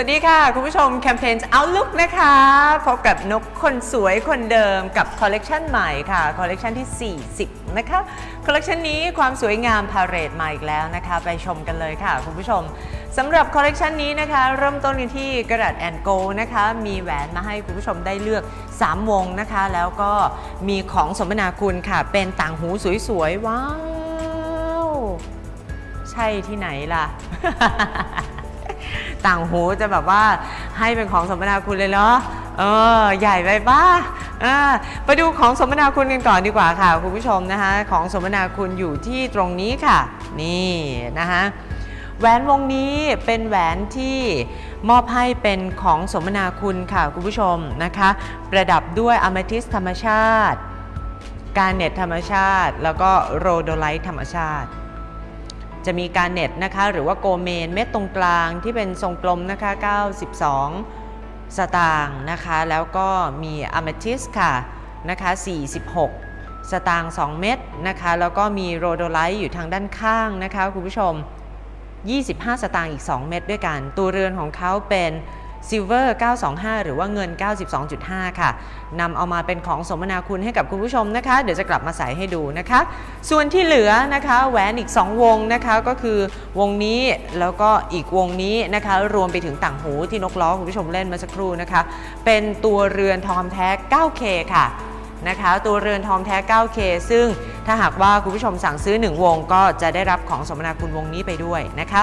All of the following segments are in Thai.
สวัสดีค่ะ คุณผู้ชมแคมเปญ Outlook นะคะ พบกับนกคนสวยคนเดิมกับคอลเลกชันใหม่ค่ะ คอลเลกชันที่ 40 นะคะ คอลเลกชันนี้ความสวยงามพาเรดมาอีกแล้วนะคะ ไปชมกันเลยค่ะ คุณผู้ชมสำหรับคอลเลกชันนี้นะคะ เริ่มต้นกันที่กระดาษแอนโกนะคะ มีแหวนมาให้คุณผู้ชมได้เลือก 3 วงนะคะ แล้วก็มีของสมนาคุณค่ะ เป็นต่างหูสวยๆ ว้าว ใช่ที่ไหนล่ะ ต่างหูจะแบบว่าให้เป็นของสมนาคุณเลยเหรอเออใหญ่ไปป้าไปดูของสมนาคุณกันก่อนดีกว่าค่ะคุณผู้ชมนะคะของสมนาคุณอยู่ที่ตรงนี้ค่ะ นี่นะคะแหวนวงนี้เป็นแหวนที่มอบให้เป็นของสมนาคุณค่ะคุณผู้ชมนะคะ ประดับด้วยอะ m มทิสธรรมชาติ การเน็ตธรรมชาติ แล้วก็โรโดไลท์ธรรมชาติ จะมีการเน็ตนะคะหรือว่าโกเมนเม็ดตรงกลางที่เป็นทรงกลมนะคะ 92 สตางค์นะคะ แล้วก็มีอะ m มทิสค่ะนะคะ 46 สตางค์2เม็ดนะคะ แล้วก็มีโรโดไลท์อยู่ทางด้านข้างนะคะคุณผู้ชม 25 สตางค์อีก 2 เม็ดด้วยกัน ตัวเรือนของเขาเป็น ซิลเวอร์925 หรือว่าเงิน 92.5 ค่ะนำเอามาเป็นของสมนาคุณให้กับคุณผู้ชมนะคะ เดี๋ยวจะกลับมาใส่ให้ดูนะคะ ส่วนที่เหลือนะคะแหวนอีก 2 วงนะคะก็คือวงนี้แล้วก็อีกวงนี้นะคะ รวมไปถึงต่างหูที่นกล้อคุณผู้ชมเล่นเมื่อสักครู่นะคะ เป็นตัวเรือนทองแท้ 9K ค่ะนะคะตัวเรือนทองแท้ 9K ซึ่งถ้าหากว่าคุณผู้ชมสั่งซื้อ 1 วงก็จะได้รับของสมนาคุณวงนี้ไปด้วยนะคะ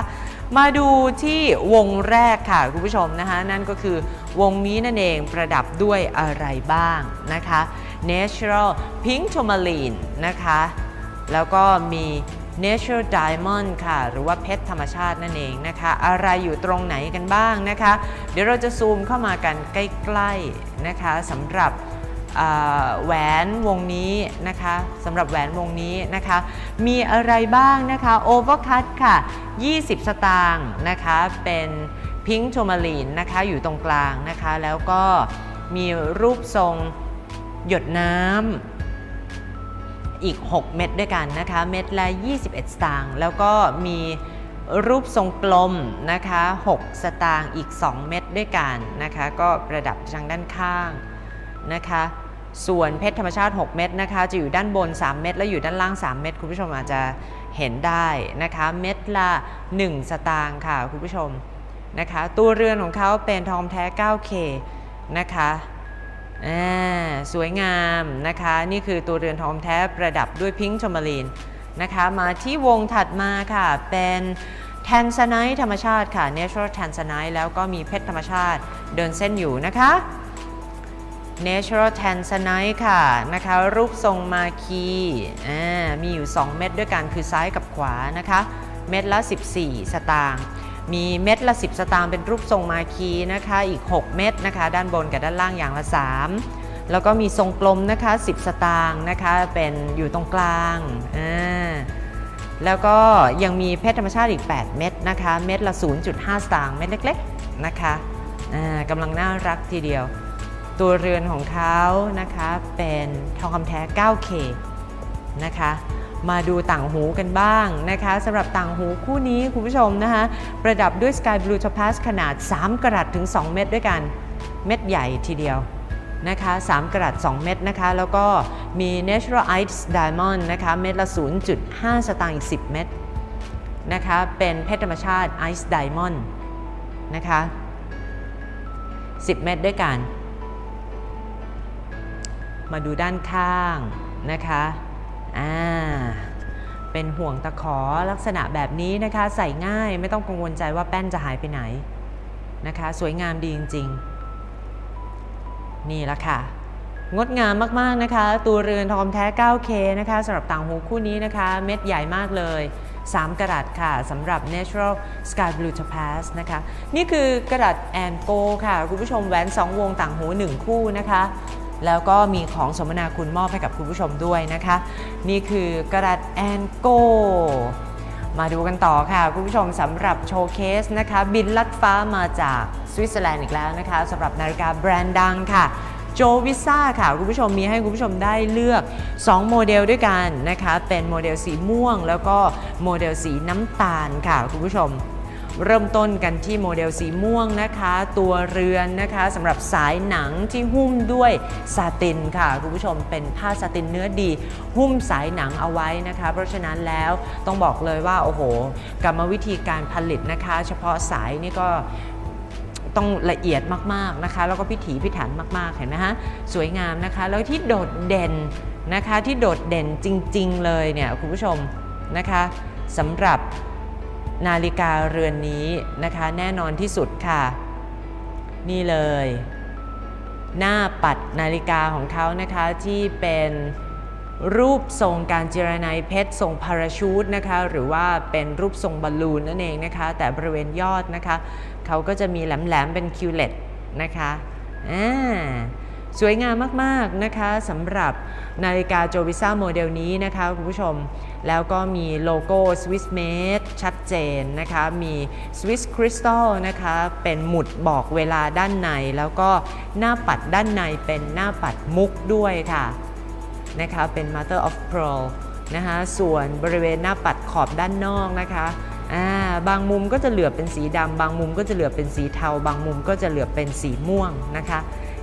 มาดูที่วงแรกค่ะคุณผู้ชมนะคะ นั่นก็คือวงนี้นั่นเองประดับด้วยอะไรบ้างนะคะ Natural Pink Tourmaline นะคะ แล้วก็มี Natural Diamond ค่ะ หรือว่าเพชรธรรมชาตินั่นเองนะคะ อะไรอยู่ตรงไหนกันบ้างนะคะ เดี๋ยวเราจะซูมเข้ามากันใกล้ๆนะคะสำหรับแหวนวงนี้นะคะสำหรับแหวนวงนี้นะคะ มีอะไรบ้างนะคะโอเวอร์คัตค่ะ 20 สตางค์นะคะเป็นพิงค์โทมาลีนนะคะอยู่ตรงกลางนะคะแล้วก็มีรูปทรงหยดน้ำอีก 6 เม็ดด้วยกันนะคะเม็ดละ 21 สตางค์แล้วก็มีรูปทรงกลมนะคะ6สตางค์อีก 2 เม็ดด้วยกันนะคะก็ประดับทางด้านข้างนะคะ ส่วนเพชรธรรมชาติ 6 เม็ดนะคะ จะอยู่ด้านบน 3 เม็ดแล้วอยู่ด้านล่าง 3 เม็ดคุณผู้ชมอาจจะเห็นได้นะคะ เม็ดละ 1 สตางค์ค่ะคุณผู้ชมนะคะ ตัวเรือนของเขาเป็นทองแท้ 9K นะคะสวยงามนะคะ นี่คือตัวเรือนทองแท้ประดับด้วยพิงค์ชมาลีนนะคะ มาที่วงถัดมาค่ะเป็นแทนซไน t e ธรรมชาติค่ะ natural tanzanite แล้วก็มีเพชรธรรมชาติเดินเส้นอยู่นะคะ Natural Tanzanite ค่ะนะคะรูปทรงมาคีมีอยู่ 2 เม็ดด้วยกันคือซ้ายกับขวานะคะ เม็ดละ 14 สตางค์มีเม็ดละ 10 สตางค์เป็นรูปทรงมาคีนะคะอีก 6 เม็ดนะคะ ด้านบนกับด้านล่างอย่างละ 3 แล้วก็มีทรงกลมนะคะ 10 สตางค์นะคะเป็นอยู่ตรงกลางอ่าแล้วก็ยังมีเพชรธรรมชาติอีก 8 เม็ดนะคะ เม็ดละ 0.5 สตางค์เม็ดเล็กๆนะคะกำลังน่ารักทีเดียว ตัวเรือนของเขานะคะเป็นทองคำแท้ 9K นะคะมาดูต่างหูกันบ้างนะคะสำหรับต่างหูคู่นี้คุณผู้ชมนะคะประดับด้วย Sky Blue Topaz ขนาด 3 กรัตถึง 2 เม็ดด้วยกัน เม็ดใหญ่ทีเดียวนะคะ3กรัต2 เม็ดนะคะ แล้วก็มี Natural Ice Diamond นะคะเม็ดละ 0.5 สตางค์อีก 10 เม็ดนะคะเป็นเพชรธรรมชาติ Ice Diamond นะคะ 10 เม็ดด้วยกัน มาดูด้านข้างนะคะอ่าเป็นห่วงตะขอลักษณะแบบนี้นะคะ ใส่ง่ายไม่ต้องกังวลใจว่าแป้นจะหายไปไหนนะคะ สวยงามดีจริง ๆ นี่ละค่ะ งดงามมาก ๆ นะคะ ตัวเรือนทองแท้ 9K นะคะสำหรับต่างหูคู่นี้นะคะ เม็ดใหญ่มากเลย3กรัตค่ะสำหรับ Natural Sky Blue Topaz นะคะ นี่คือกระดัตแอนโกค่ะ คุณผู้ชมแหวน 2 วงต่างหู 1 คู่นะคะ แล้วก็มีของสมนาคุณมอบให้กับคุณผู้ชมด้วยนะคะ นี่คือกระดัตแอนโกมาดูกันต่อค่ะ คุณผู้ชมสำหรับโชว์เคสนะคะ บินลัดฟ้ามาจากสวิตเซอร์แลนด์อีกแล้วนะคะสำหรับนาฬิกาแบรนด์ดังค่ะโจวิซ่าค่ะ คุณผู้ชมมีให้คุณผู้ชมได้เลือก 2 โมเดลด้วยกันนะคะ เป็นโมเดลสีม่วง แล้วก็โมเดลสีน้ำตาลค่ะ คุณผู้ชม เริ่มต้นกันที่โมเดลสีม่วงนะคะ ตัวเรือนนะคะสำหรับสายหนังที่หุ้มด้วยซาตินค่ะคุณผู้ชมเป็นผ้าซาตินเนื้อดี หุ้มสายหนังเอาไว้นะคะ เพราะฉะนั้นแล้วต้องบอกเลยว่าโอ้โหกรรมวิธีการผลิตนะคะ เฉพาะสายนี่ก็ต้องละเอียดมากๆนะคะ แล้วก็พิถีพิถันมากๆเห็นไหมฮะสวยงามนะคะ แล้วที่โดดเด่นนะคะที่โดดเด่นจริง ๆ เลยเนี่ยคุณผู้ชมนะคะสำหรับ นาฬิกาเรือนนี้นะคะแน่นอนที่สุดค่ะ นี่เลย หน้าปัดนาฬิกาของเขานะคะที่เป็นรูปทรงการเจรไนเพชรทรงพาราชูตนะคะหรือว่าเป็นรูปทรงบอลลูนนั่นเองนะคะ แต่บริเวณยอดนะคะเขาก็จะมีแหลมๆเป็นคิวเลตนะคะอ่า สวยงามมากๆนะคะสำหรับนาฬิกาโจวิซ่าโมเดลนี้นะคะคุณผู้ชม แล้วก็มีโลโก้ Swiss Made ชัดเจนนะคะ มี Swiss Crystal นะคะ เป็นหมุดบอกเวลาด้านใน แล้วก็หน้าปัดด้านในเป็นหน้าปัดมุกด้วยค่ะนะคะ เป็น Mother of Pearl นะคะส่วนบริเวณหน้าปัดขอบด้านนอกนะคะาบางมุมก็จะเหลือเป็นสีดำบางมุมก็จะเหลือเป็นสีเทา บางมุมก็จะเหลือเป็นสีม่วงนะคะ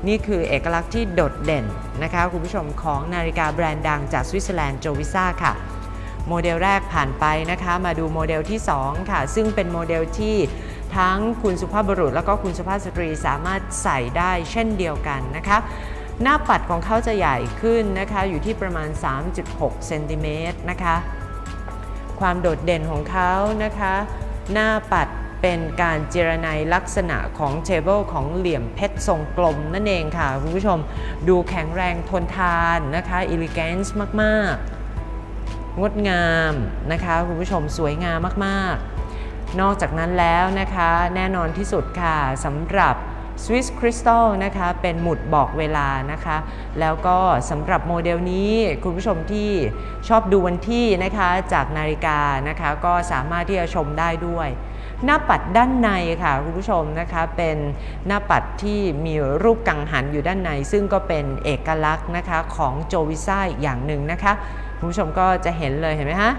นี่คือเอกลักษณ์ที่โดดเด่นนะคะคุณผู้ชมของนาฬิกาแบรนด์ดังจากสวิตเซอร์แลนด์โจวิซ่าค่ะ โมเดลแรกผ่านไปนะคะมาดูโมเดลที่ 2 ค่ะ ซึ่งเป็นโมเดลที่ทั้งคุณสุภาพบุรุษ แล้วก็คุณสุภาพสตรีสามารถใส่ได้เช่นเดียวกันนะคะหน้าปัดของเขาจะใหญ่ขึ้นนะคะอยู่ที่ประมาณ 3.6 เซนติเมตรนะคะความโดดเด่นของเขานะคะ หน้าปัด เป็นการเจรไนลักษณะของเทเบิลของเหลี่ยมเพชรทรงกลมนั่นเองค่ะ คุณผู้ชมดูแข็งแรงทนทานนะคะอิลิแกนซ์มาก ๆ งดงามนะคะ คุณผู้ชมสวยงามมาก ๆ นอกจากนั้นแล้วนะคะแน่นอนที่สุดค่ะสำหรับ Swiss Crystal นะคะเป็นหมุดบอกเวลานะคะ แล้วก็สำหรับโมเดลนี้คุณผู้ชมที่ชอบดูวันที่นะคะจากนาฬิกานะคะ ก็สามารถที่จะชมได้ด้วย หน้าปัดด้านในค่ะคุณผู้ชมนะคะเป็นหน้าปัดที่มีรูปกังหันอยู่ด้านใน ซึ่งก็เป็นเอกลักษณ์นะคะของโจวิซ่าอีกอย่างหนึ่งนะคะคุณผู้ชมก็จะเห็นเลยเห็นไหมฮะ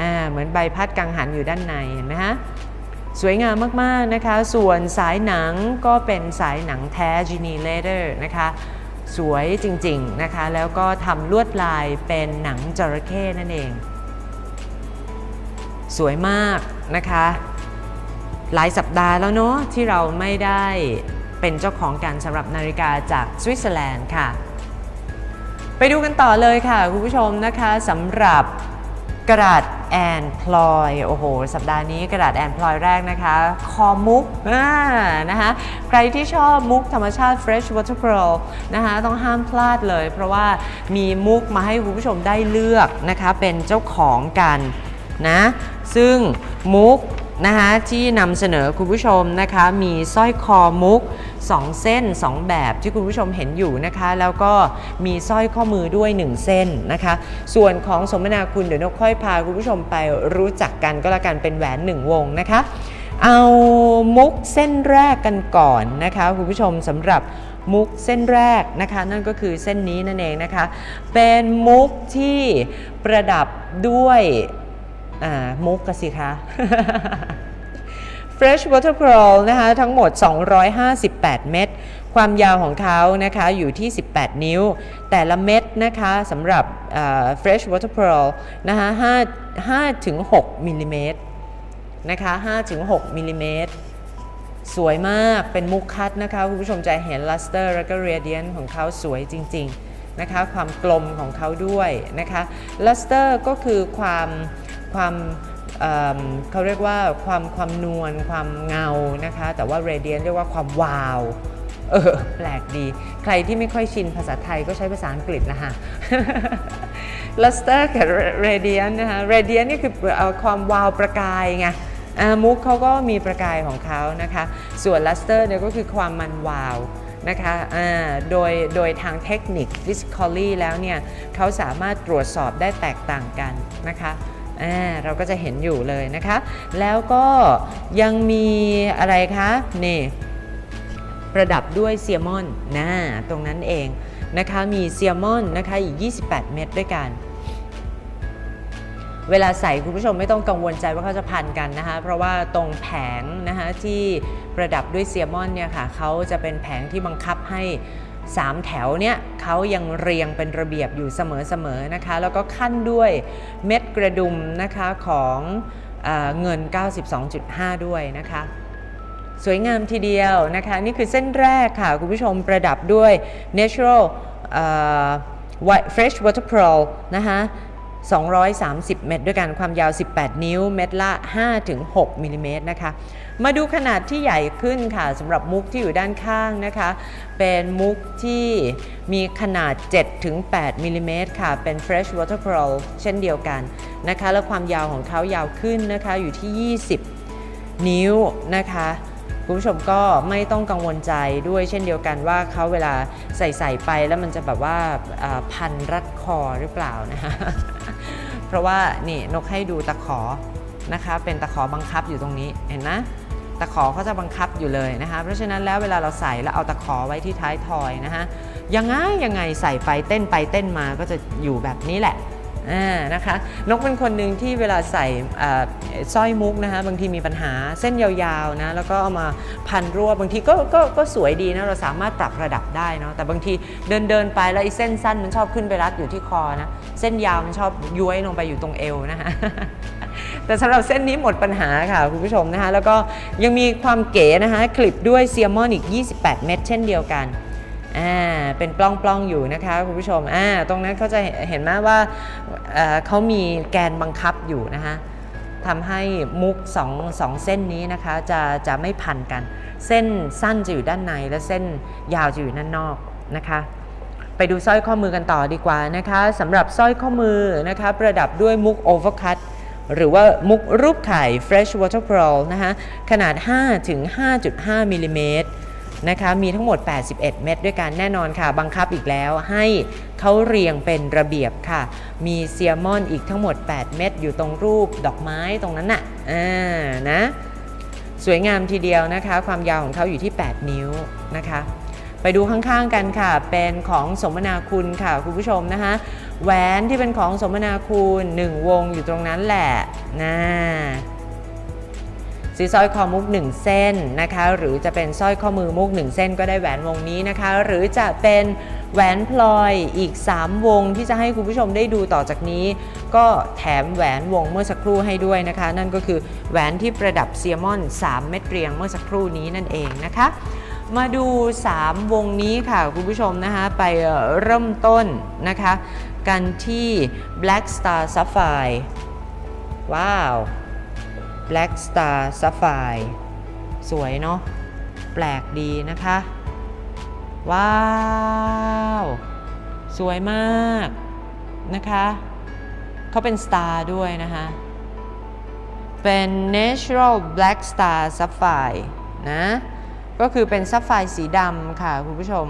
อ่าเหมือนใบพัดกังหันอยู่ด้านในเห็นไหมฮะสวยงามมากๆนะคะ ส่วนสายหนังก็เป็นสายหนังแท้ g e n i Leather นะคะสวยจริงๆนะคะ แล้วก็ทำลวดลายเป็นหนังจระเข้นั่นเอง สวยมากนะคะ หลายสัปดาห์แล้วเนาะที่เราไม่ได้เป็นเจ้าของกันสำหรับนาฬิกาจากสวิตเซอร์แลนด์ค่ะ ไปดูกันต่อเลยค่ะ คุณผู้ชมนะคะสำหรับกระดาษแอนพลอย โอ้โห สัปดาห์นี้กระดาษแอนพลอยแรกนะคะ คอมุกนะคะ ใครที่ชอบมุกธรรมชาติ Fresh Water Pearl นะคะ ต้องห้ามพลาดเลย เพราะว่ามีมุกมาให้คุณผู้ชมได้เลือกนะคะ เป็นเจ้าของกันนะ ซึ่งมุก นะคะที่นำเสนอคุณผู้ชมนะคะมีสร้อยคอมุก 2 เส้น 2 แบบที่คุณผู้ชมเห็นอยู่นะคะ แล้วก็มีสร้อยข้อมือด้วย 1 เส้นนะคะ ส่วนของสมนาคุณเดี๋ยวนกค่อยพาคุณผู้ชมไปรู้จักกันก็แล้วกันเป็นแหวน 1 วงนะคะ เอามุกเส้นแรกกันก่อนนะคะคุณผู้ชมสำหรับมุกเส้นแรกนะคะ นั่นก็คือเส้นนี้นั่นเองนะคะ เป็นมุกที่ประดับด้วย อ่ามุกกสิคะ Fresh Water Pearl นะคะทั้งหมด 258 เม็ดความยาวของเขานะคะอยู่ที่ 18 นิ้ว แต่ละเม็ดนะคะสำหรับ Fresh Water Pearl นะคะ5 5ถึง6มิลลิเมตรนะคะ5ถึง6มิลลิเมตรสวยมากเป็นมุกคัดนะคะคุณผู้ชมจะเห็นลัสเตอร์แล้วก็เรเดียนของเขาสวยจริง ๆ นะคะ ความกลมของเขาด้วยนะคะลัสเตอร์ก็คือความ ความเเขาเรียกว่าความความนวลความเงานะคะ แต่ว่าเรเดียนเรียกว่าความวาวเออแปลกดี ใครที่ไม่ค่อยชินภาษาไทยก็ใช้ภาษาอังกฤษนะคะลัสเตอร์กับเรเดียนนะคะเรเดียนนี่คือเอาความวาวประกายไงมุกเขาก็มีประกายของเขานะคะ ส่วนลัสเตอร์เนี่ยก็คือความมันวาวนะคะโดยโดยทางเทคนิค physically แล้วเนี่ยเขาสามารถตรวจสอบได้แตกต่างกันนะคะ อ่าเราก็จะเห็นอยู่เลยนะคะ แล้วก็ยังมีอะไรคะนี่ประดับด้วยเซียมอนนะตรงนั้นเองนะคะมีเซียมอนนะคะอีก 28 เม็ดด้วยกัน เวลาใส่คุณผู้ชมไม่ต้องกังวลใจว่าเขาจะพันกันนะคะ เพราะว่าตรงแผงนะคะที่ประดับด้วยเซียมอนเนี่ยค่ะเขาจะเป็นแผงที่บังคับให้ 3 แถวเนี่ยเขายังเรียงเป็นระเบียบอยู่เสมอๆนะคะ แล้วก็ขั้นด้วยเม็ดกระดุมนะคะของเอเงิน 92.5 ด้วยนะคะ สวยงามทีเดียวนะคะ นี่คือเส้นแรกค่ะ คุณผู้ชมประดับด้วย natural เอ่อ white fresh water pearl นะคะ230 เม็ดด้วยกันความยาว 18 นิ้ว เม็ดละ 5-6มิลลิเมตรนะคะ มาดูขนาดที่ใหญ่ขึ้นค่ะสำหรับมุกที่อยู่ด้านข้างนะคะ เป็นมุกที่มีขนาด 7-8มิลลิเมตรค่ะ เป็น fresh water pearl เช่นเดียวกันนะคะ แล้วความยาวของเขายาวขึ้นนะคะอยู่ที่ 20 นิ้วนะคะคุณผู้ชมก็ไม่ต้องกังวลใจด้วยเช่นเดียวกันว่าเขาเวลาใส่ใส่ไปแล้วมันจะแบบว่าพันรัดคอหรือเปล่านะคะเพราะว่านี่นกให้ดูตะขอ นะคะ เป็นตะขอบังคับอยู่ตรงนี้เห็นไหมตะขอเขาจะบังคับอยู่เลยนะคะ เพราะฉะนั้นแล้วเวลาเราใส่แล้วเอาตะขอไว้ที่ท้ายทอยนะคะยังไงยังไงใส่ไปเต้นไปเต้นมาก็จะอยู่แบบนี้แหละอ่านะคะนกเป็นคนหนึ่งที่เวลาใส่สร้อยมุกนะคะบางทีมีปัญหาเส้นยาวๆนะแล้วก็เอามาพันรั่วบบางทีก็ก็ก็สวยดีนะเราสามารถปรับระดับได้เนาะแต่บางทีเดินเดินไปแล้วไอ้เส้นสั้นมันชอบขึ้นไปรัดอยู่ที่คอนะเส้นยาวมันชอบย้วยลงไปอยู่ตรงเอวนะคะ แต่สำหรับเส้นนี้หมดปัญหาค่ะคุณผู้ชมนะคะ แล้วก็ยังมีความเก๋นะคะคลิปด้วยเซียมอนอีก 28 เม็ดเช่นเดียวกันอ่าเป็นปล้องๆอยู่นะคะคุณผู้ชมอ่าตรงนั้นเขาจะเห็นไหมว่าเอ่อเขามีแกนบังคับอยู่นะคะทำให้มุกสอสองเส้นนี้นะคะจะจะไม่พันกัน เส้นสั้นจะอยู่ด้านในและเส้นยาวจะอยู่ด้านนอกนะคะไปดูสร้อยข้อมือกันต่อดีกว่านะคะสำหรับสร้อยข้อมือนะคะประดับด้วยมุกโอเวอร์คัต หรือว่ามุกรูปไข่ Fresh Water Pearl นะคะขนาด 5 ถึง 5.5 มิลลิเมตรนะคะมีทั้งหมด 81 เม็ดด้วยกันแน่นอนค่ะ บังคับอีกแล้วให้เขาเรียงเป็นระเบียบค่ะ มีเซียมอนอีกทั้งหมด 8 เม็ดอยู่ตรงรูปดอกไม้ตรงนั้นน่ะอ่านะสวยงามทีเดียวนะคะ ความยาวของเขาอยู่ที่ 8 นิ้วนะคะ ไปดูข้างๆกันค่ะ เป็นของสมนาคุณค่ะ คุณผู้ชมนะคะ แหวนที่เป็นของสมนาคุณ1 วงอยู่ตรงนั้นแหละนะซื้อสร้อยคอมุก 1 เส้นนะคะ หรือจะเป็นสร้อยข้อมือมุก 1 เส้นก็ได้แหวนวงนี้นะคะ หรือจะเป็นแหวนพลอยอีก 3 วงที่จะให้คุณผู้ชมได้ดูต่อจากนี้ ก็แถมแหวนวงเมื่อสักครู่ให้ด้วยนะคะ นั่นก็คือแหวนที่ประดับเซียมอน 3 เม็ดเรียงเมื่อสักครู่นี้นั่นเองนะคะ มาดู 3 วงนี้ค่ะคุณผู้ชมนะคะ ไปเริ่มต้นนะคะ กันที่ Black Star Sapphire ว้าว Black Star Sapphire สวยเนาะแปลกดีนะคะ ว้าว สวยมากนะคะเขาเป็นสตาร์ด้วยนะคะ เป็น Natural Black Star Sapphire นะ ก็คือเป็นซับไฟสีดำค่ะ คุณผู้ชม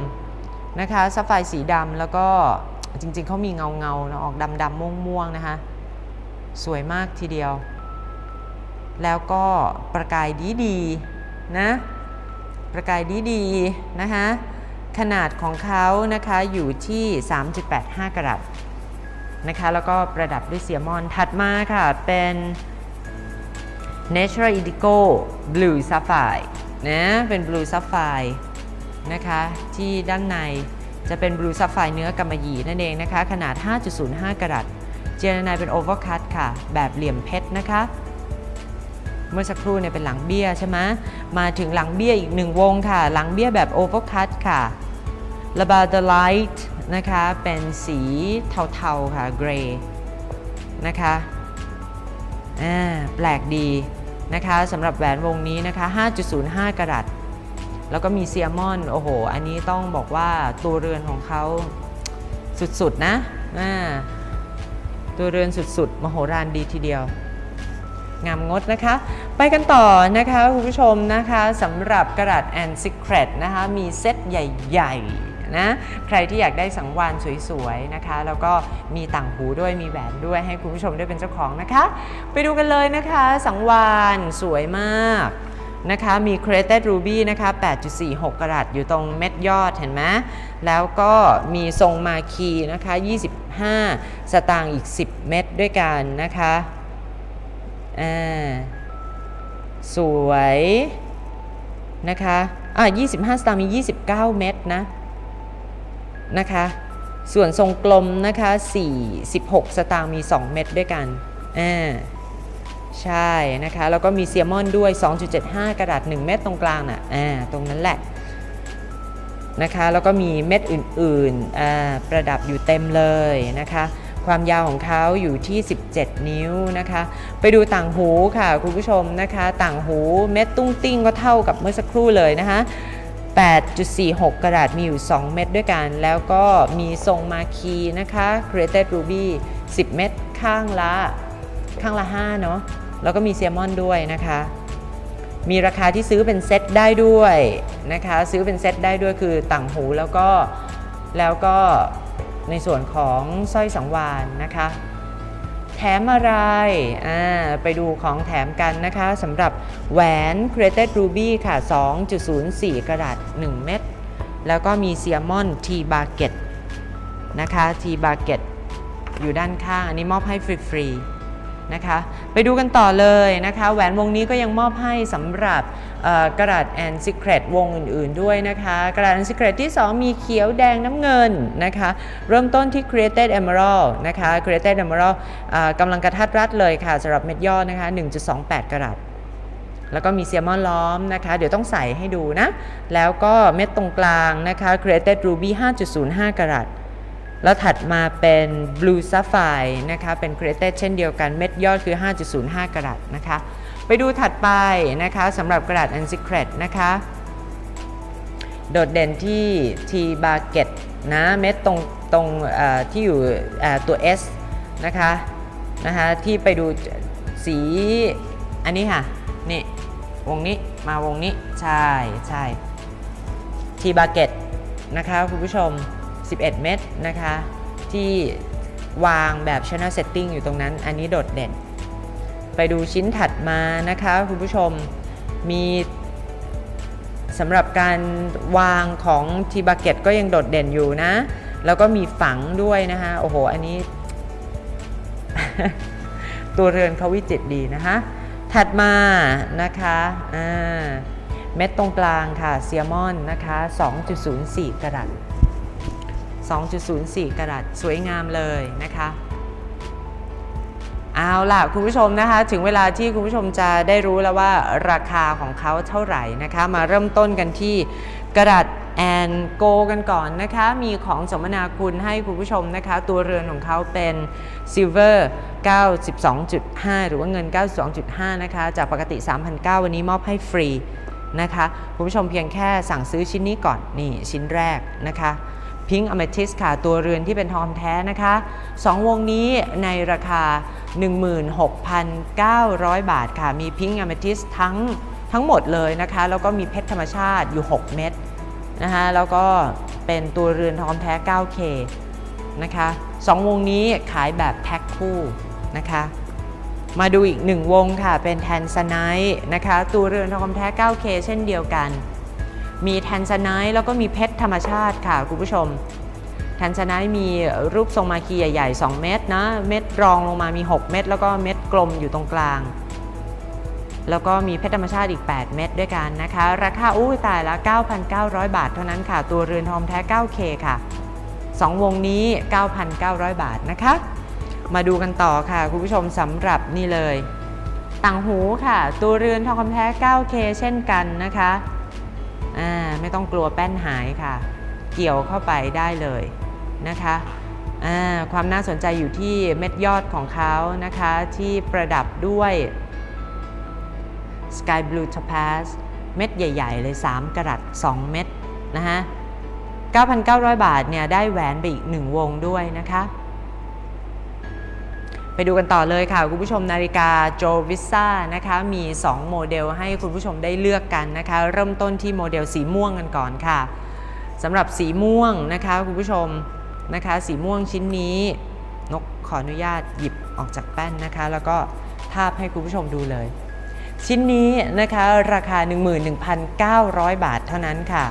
นะคะซับไฟสีดำแล้วก็ จริงๆเขามีเงาเงาๆออกดำดำม่วงม่วงๆนะคะ สวยมากทีเดียว แล้วก็ประกายดีดีๆนะประกายดีดีๆนะคะขนาดของเขานะคะอยู่ที่ 3.85 กรัตนะคะแล้วก็ประดับด้วยเซียมอนถัดมาค่ะ เป็น Natural Indigo Blue Sapphire นะเป็น Blue Sapphire นะคะที่ด้านใน จะเป็น Blue Sapphire เนื้อกำมะหยี่นั่นเองนะคะ ขนาด 5.05 กรัตเจรนายเป็น Overcut ค่ะ แบบเหลี่ยมเพชรนะคะ เมื่อสักครู่เนี่ยเป็นหลังเบี้ยใช่ไหมมาถึงหลังเบี้ยอีกหนึ่งวงค่ะ หลังเบี้ยแบบ Overcut ค่ะ l a b a d e l i g h t นะคะ เป็นสีเทาๆค่ะ Gray นะคะอ่าแปลกดีนะคะสำหรับแหวนวงนี้นะคะ 5.05 กรัต แล้วก็มีเซียมอน โอ้โห อันนี้ต้องบอกว่าตัวเรือนของเขาสุดๆนะตัวเรือนสุดๆ มโหฬารดีทีเดียว งามงดนะคะ ไปกันต่อนะคะคุณผู้ชมนะคะสำหรับกระดาษ and secret นะคะมีเซตใหญ่ๆนะใครที่อยากได้สังวานสวยๆนะคะ แล้วก็มีต่างหูด้วยมีแหวนด้วยให้คุณผู้ชมได้เป็นเจ้าของนะคะ ไปดูกันเลยนะคะ สังวานสวยมาก นะคะมี created ruby นะคะ 8.46 กรัตอยู่ตรงเม็ดยอดเห็นไหมแล้วก็มีทรงมาคีนะคะ 25 สตางค์อีก 10 เม็ดด้วยกันนะคะอ่าสวยนะคะอ่า25 สตางค์มี 29 เม็ดนะนะคะส่วนทรงกลมนะคะ4 16 สตางค์มี 2 เม็ดด้วยกันอ่า ใช่นะคะ แล้วก็มีเซียมอนด้วย 2.75 กระดาษ 1 เม็ดตรงกลางน่ะอ่าตรงนั้นแหละนะคะ แล้วก็มีเม็ดอื่นๆอ่าประดับอยู่เต็มเลยนะคะ ความยาวของเขาอยู่ที่ 17 นิ้วนะคะ ไปดูต่างหูค่ะคุณผู้ชมนะคะ ต่างหูเม็ดตุ้งติ้งก็เท่ากับเมื่อสักครู่เลยนะคะ8.46 กระดาษมีอยู่ 2 เม็ดด้วยกัน แล้วก็มีทรงมาคีนะคะ Created Ruby 10 เม็ดข้างละ ข้างละ 5 เนาะ แล้วก็มีเซียมอนด้วยนะคะ มีราคาที่ซื้อเป็นเซตได้ด้วยนะคะ ซื้อเป็นเซตได้ด้วยคือต่างหูแล้วก็แล้วก็ในส่วนของสร้อยสังวานนะคะ แถมอะไรอ่าไปดูของแถมกันนะคะสำหรับแหวน Created Ruby ค่ะ 2.04 กระดาษ1เม็ดแล้วก็มีเซียมอน T Barget นะคะ T Barget อยู่ด้านข้าง อันนี้มอบให้ฟรีๆ นะคะไปดูกันต่อเลยนะคะแหวนวงนี้ก็ยังมอบให้สำหรับกระดาษแอนซิเครตวงอื่นๆด้วยนะคะกระดาษแอนซิเครตที่ 2 มีเขียวแดงน้ำเงินนะคะเริ่มต้นที่ Created Emerald นะคะ Created Emerald อ่ากำลังกระทัดรัดเลยค่ะสำหรับเม็ดยอดนะคะ 1.28 กรัตแล้วก็มีเซียมอนล้อมนะคะ เดี๋ยวต้องใส่ให้ดูนะ แล้วก็เม็ดตรงกลางนะคะ Created Ruby 5.05 กรัต แล้วถัดมาเป็น Blue Sapphire นะคะเป็น Created เช่นเดียวกันเม็ดยอดคือ 5.05 กรัตนะคะ ไปดูถัดไปนะคะสำหรับกระดาษ a n s e c r e t นะคะ โดดเด่นที่ T Barget นะเม็ดตรงตรงที่อยู่ตัว S นะคะนะคะที่ไปดูสีอันนี้ค่ะ นี่ วงนี้มาวงนี้ ใช่ใช่ T Barget นะคะคุณผู้ชม 11 เม็ดนะคะ ที่วางแบบ Channel Setting อยู่ตรงนั้น อันนี้โดดเด่น ไปดูชิ้นถัดมานะคะ คุณผู้ชมมีสำหรับการวางของทีบาเก็ตก็ยังโดดเด่นอยู่นะ แล้วก็มีฝังด้วยนะคะ โอ้โห อันนี้ ตัวเรือนเขาวิจิตดีนะคะ ถัดมานะคะเม็ดตรงกลางค่ะเซียมอนนะคะ 2.04 กรัต 2.04 กรัตสวยงามเลยนะคะเอาล่ะคุณผู้ชมนะคะถึงเวลาที่คุณผู้ชมจะได้รู้แล้วว่าราคาของเขาเท่าไหร่นะคะมาเริ่มต้นกันที่กระดาษแอนโกกันก่อนนะคะมีของสมนาคุณให้คุณผู้ชมนะคะ ตัวเรือนของเขาเป็นซิลเวอร์92.5 หรือว่าเงิน 92.5 นะคะ จากปกติ 3,900 วันนี้มอบให้ฟรีนะคะ คุณผู้ชมเพียงแค่สั่งซื้อชิ้นนี้ก่อนนี่ชิ้นแรกนะคะ พิงค์อ m มทิสค่ะ ตัวเรือนที่เป็นทองแท้นะคะ 2 วงนี้ในราคา 16,900 บาทค่ะ มีพิงค์อ m มทิสทั้งทั้งหมดเลยนะคะ แล้วก็มีเพชรธรรมชาติอยู่ 6 เม็ดนะคะแล้วก็เป็นตัวเรือนทองแท้ 9K นะคะสองวงนี้ขายแบบแพ็คคู่นะคะ มาดูอีกหนึ่งวงค่ะ เป็นแทนซ a ไน t ์นะคะ ตัวเรือนทองแท้ 9K เช่นเดียวกัน มีแทนซ a ไน t ์แล้วก็มีเพชรธรรมชาติค่ะคุณผู้ชม แทนซ a ไน t ์มีรูปทรงมาคีใหญ่ ๆ 2 เม็ดนะ เม็ดรองลงมามี 6 เม็ดแล้วก็เม็ดกลมอยู่ตรงกลาง แล้วก็มีเพชรธรรมชาติอีก 8 เม็ดด้วยกันนะคะ ราคาอู้ตายละ 9,900 บาทเท่านั้นค่ะ ตัวเรือนทองแท้ 9K ค่ะ 2 วงนี้ 9,900 บาทนะคะ มาดูกันต่อค่ะคุณผู้ชมสำหรับนี่เลย ต่างหูค่ะ ตัวเรือนทองคำแท้ 9K เช่นกันนะคะ ไม่ต้องกลัวแป้นหายค่ะ เกี่ยวเข้าไปได้เลยนะคะความน่าสนใจอยู่ที่เม็ดยอดของเขานะคะที่ประดับด้วย Sky Blue Topaz เม็ดใหญ่ ๆ เลย 3 กรัต2 เม็ดนะฮะ 9,900 บาทเนี่ยได้แหวนไปอีก 1 วงด้วยนะคะ ไปดูกันต่อเลยค่ะ คุณผู้ชมนาฬิกาโจวิซ่านะคะมี 2 โมเดลให้คุณผู้ชมได้เลือกกันนะคะ เริ่มต้นที่โมเดลสีม่วงกันก่อนค่ะสำหรับสีม่วงนะคะคุณผู้ชมนะคะสีม่วงชิ้นนี้นกขออนุญาตหยิบออกจากแป้นนะคะ แล้วก็ภาพให้คุณผู้ชมดูเลย ชิ้นนี้นะคะราคา 11,900 บาทเท่านั้นค่ะ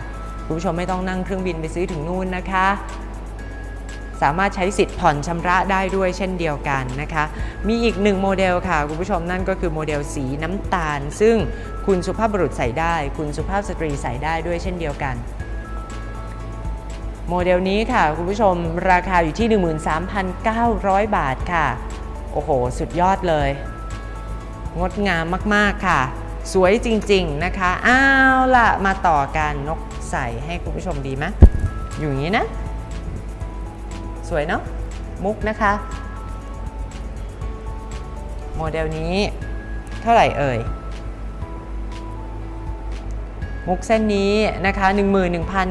คุณผู้ชมไม่ต้องนั่งเครื่องบินไปซื้อถึงนู่นนะคะ สามารถใช้สิทธิ์ผ่อนชำระได้ด้วยเช่นเดียวกันนะคะ มีอีกหนึ่งโมเดลค่ะคุณผู้ชมนั่นก็คือโมเดลสีน้ำตาล ซึ่งคุณสุภาพบุรุษใส่ได้ คุณสุภาพสตรีใส่ได้ด้วยเช่นเดียวกันโมเดลนี้ค่ะ คุณผู้ชมราคาอยู่ที่ 13,900 บาทค่ะ โอ้โห สุดยอดเลย งดงามมาก ๆ ค่ะ สวยจริง ๆ นะคะ อ้าวล่ะ มาต่อกันนกใส่ให้คุณผู้ชมดีไหมอยู่อย่างนี้นะ สวยเนาะมุกนะคะ โมเดลนี้เท่าไหร่เอ่ย มุกเส้นนี้นะคะ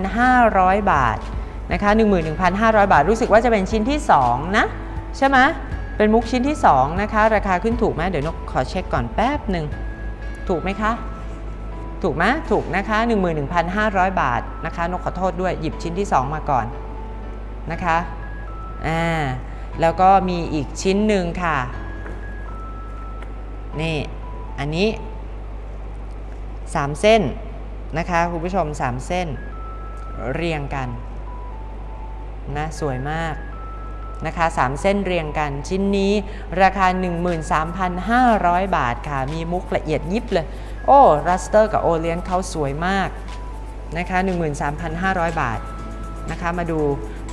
11,500 บาทนะคะ11,500 บาทรู้สึกว่าจะเป็นชิ้นที่ 2 นะ ใช่ไหมเป็นมุกชิ้นที่ 2 นะคะ ราคาขึ้นถูกไหมเดี๋ยวนกขอเช็คก่อนแป๊บหนึ่ง ถูกไหมคะ ถูกไหมถูกนะคะ 11,500 บาทนะคะ นกขอโทษด้วยหยิบชิ้นที่ 2 มาก่อนนะคะ อ่าแล้วก็มีอีกชิ้นหนึ่งค่ะ นี่ อันนี้ 3 เส้นนะคะคุณผู้ชม 3 เส้น เรียงกันนะสวยมากนะคะ3เส้นเรียงกันชิ้นนี้ราคา 13,500 บาทค่ะ มีมุกละเอียดยิบเลย โอ้รัสเตอร์กับโอเลียนเขาสวยมากนะคะ13,500 บาทนะคะมาดู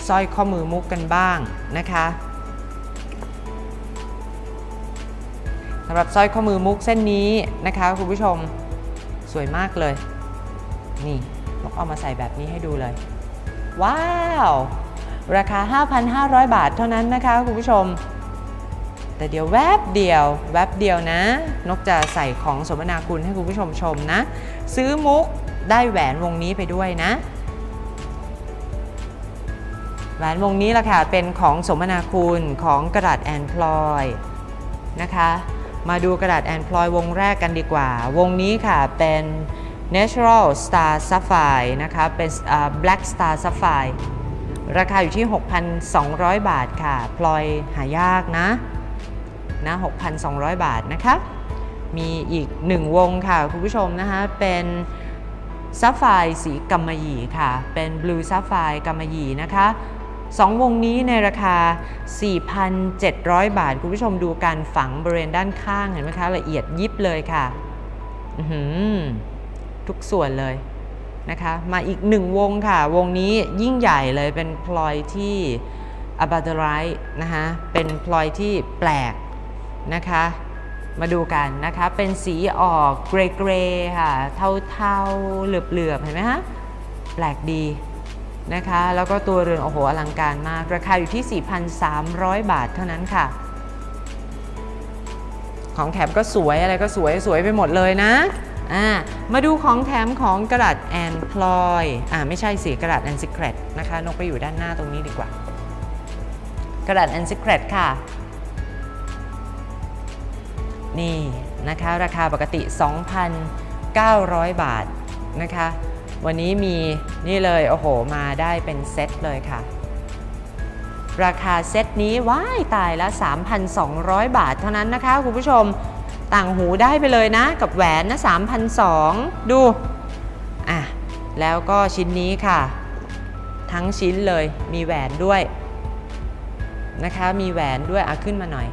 สร้อยข้อมือมุกกันบ้างนะคะสำหรับสร้อยข้อมือมุกเส้นนี้นะคะคุณผู้ชมสวยมากเลย นี่นกเอามาใส่แบบนี้ให้ดูเลย ว้าว ราคา 5,500 บาทเท่านั้นนะคะคุณผู้ชม แต่เดี๋ยวแวบเดียว แวบเดียวนะ นกจะใส่ของสมนาคุณให้คุณผู้ชมชมนะ ซื้อมุกได้แหวนวงนี้ไปด้วยนะ แหวนวงนี้ละค่ะเป็นของสมนาคุณของกระดาษแอนพลอยนะคะ มาดูกระดาษแอนพลอยวงแรกกันดีกว่า วงนี้ค่ะเป็น Natural Star Sapphire นะคะเป็น Black Star Sapphire ราคาอยู่ที่ 6,200 บาทค่ะ พลอยหายากนะนะ 6,200 บาทนะคะ มีอีกหนึ่งวงค่ะ คุณผู้ชมนะคะ เป็นซัฟไฟสีกำมะหยี่ค่ะ เป็นบลูซัฟไฟกำมะหยี่นะคะ สองวงนี้ในราคา 4,700 บาท คุณผู้ชมดูการฝังบริเวณด้านข้างเห็นไหมคะละเอียดยิบเลยค่ะทุกส่วนเลยนะคะ มาอีกหนึ่งวงค่ะ วงนี้ยิ่งใหญ่เลยเป็นพลอยที่อบ d ด r i t e นะคะเป็นพลอยที่แปลกนะคะ มาดูกันนะคะ เป็นสีออกเกรย์เกรย์ค่ะ เทาๆ เหลือบๆ เห็นไหมฮะ แปลกดี นะคะ แล้วก็ตัวเรือนโอ้โหอลังการมาก ราคาอยู่ที่ 4,300 บาทเท่านั้นค่ะ ของแถมก็สวยอะไรก็สวยสวยไปหมดเลยนะมาดูของแถมของกระดาษแอนพลอยอ่าไม่ใช่สีกระดาษแอนซิเครตนะคะนกไปอยู่ด้านหน้าตรงนี้ดีกว่า กระดาษแอนซิเครตค่ะ นี่นะคะ ราคาปกติ 2,900 บาทนะคะ วันนี้มีนี่เลย โอ้โห มาได้เป็นเซตเลยค่ะ ราคาเซตนี้ว้ายตายละ 3,200 บาทเท่านั้นนะคะคุณผู้ชมต่างหูได้ไปเลยนะ กับแหวนนะ3,200ดูอะแล้วก็ชิ้นนี้ค่ะ ทั้งชิ้นเลยมีแหวนด้วยนะคะ มีแหวนด้วยอะขึ้นมาหน่อย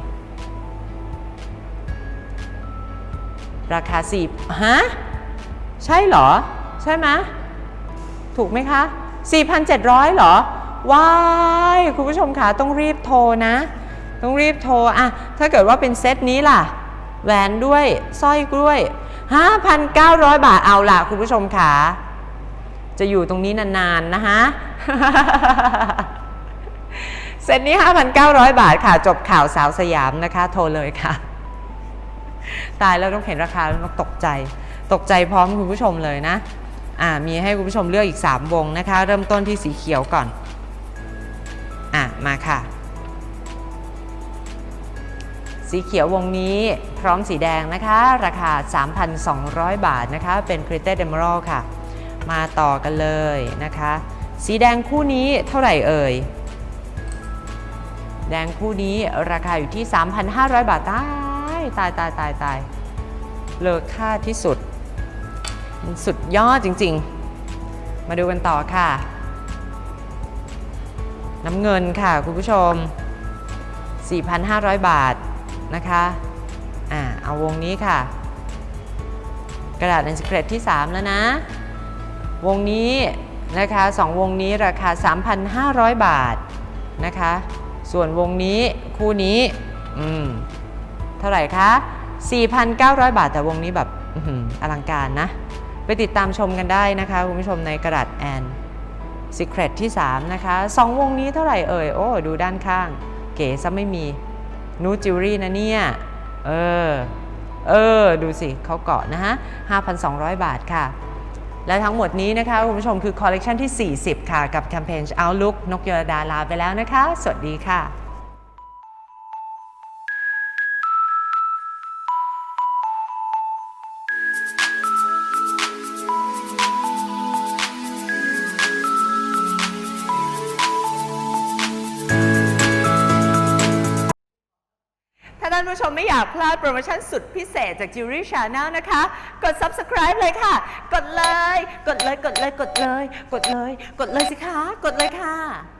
ราคา4ฮะ ใช่เหรอ ใช่ไหมถูกไหมคะ 4,700เหรอ ว้าย คุณผู้ชมคะต้องรีบโทรนะ ต้องรีบโทรอะถ้าเกิดว่าเป็นเซตนี้ล่ะ แหวนด้วยสร้อยกล้วย 5,900 บาทเอาล่ะ คุณผู้ชมคะจะอยู่ตรงนี้นานๆ นะคะเซตนี้ 5,900 บาทค่ะ จบข่าวสาวสยามนะคะ โทรเลยค่ะ ตายแล้วต้องเห็นราคาแล้วต้องตกใจ ตกใจพร้อมคุณผู้ชมเลยนะ อ่ามีให้คุณผู้ชมเลือกอีก 3 วงนะคะ เริ่มต้นที่สีเขียวก่อน อะมาค่ะ สีเขียววงนี้พร้อมสีแดงนะคะ ราคา 3,200 บาทนะคะ เป็น c r i t e d Emerald ค่ะ มาต่อกันเลยนะคะ สีแดงคู่นี้เท่าไหร่เอ่ย แดงคู่นี้ราคาอยู่ที่ 3,500 บาท ตาย ตายตายตายตายเลอค่าที่สุด สุดยอดจริง ๆ มาดูกันต่อค่ะ น้ำเงินค่ะคุณผู้ชม 4,500 บาทนะคะอ่าเอาวงนี้ค่ะ กระดาษ a n s e c r e t ที่ 3 แล้วนะ วงนี้นะคะสองวงนี้ราคา 3,500 บาทนะคะ ส่วนวงนี้คู่นี้อืมเท่าไหร่คะ 4,900 บาทแต่วงนี้แบบอลังการนะ ไปติดตามชมกันได้นะคะ คุณผู้ชมในกระดาษแอน Secret ที่ 3 นะคะสองวงนี้เท่าไหร่เอ่ย โอ้ ดูด้านข้าง เก๋ซะไม่มีนูจิวรี่นะเนี่ย เออ เออ ดูสิเขาเกาะนะฮะ 5,200 บาทค่ะ และทั้งหมดนี้นะคะ คุณผู้ชมคือคอลเลกชันที่ 40 ค่ะ กับแคมเปญ Outlook นกยรดาลาไปแล้วนะคะ สวัสดีค่ะ อยากพลาดโปรโมชั่นสุดพิเศษจาก Jewelry Channel นะคะ กด subscribe เลยค่ะ กดเลย กดเลย กดเลย กดเลย กดเลย กดเลยสิคะ กดเลยค่ะ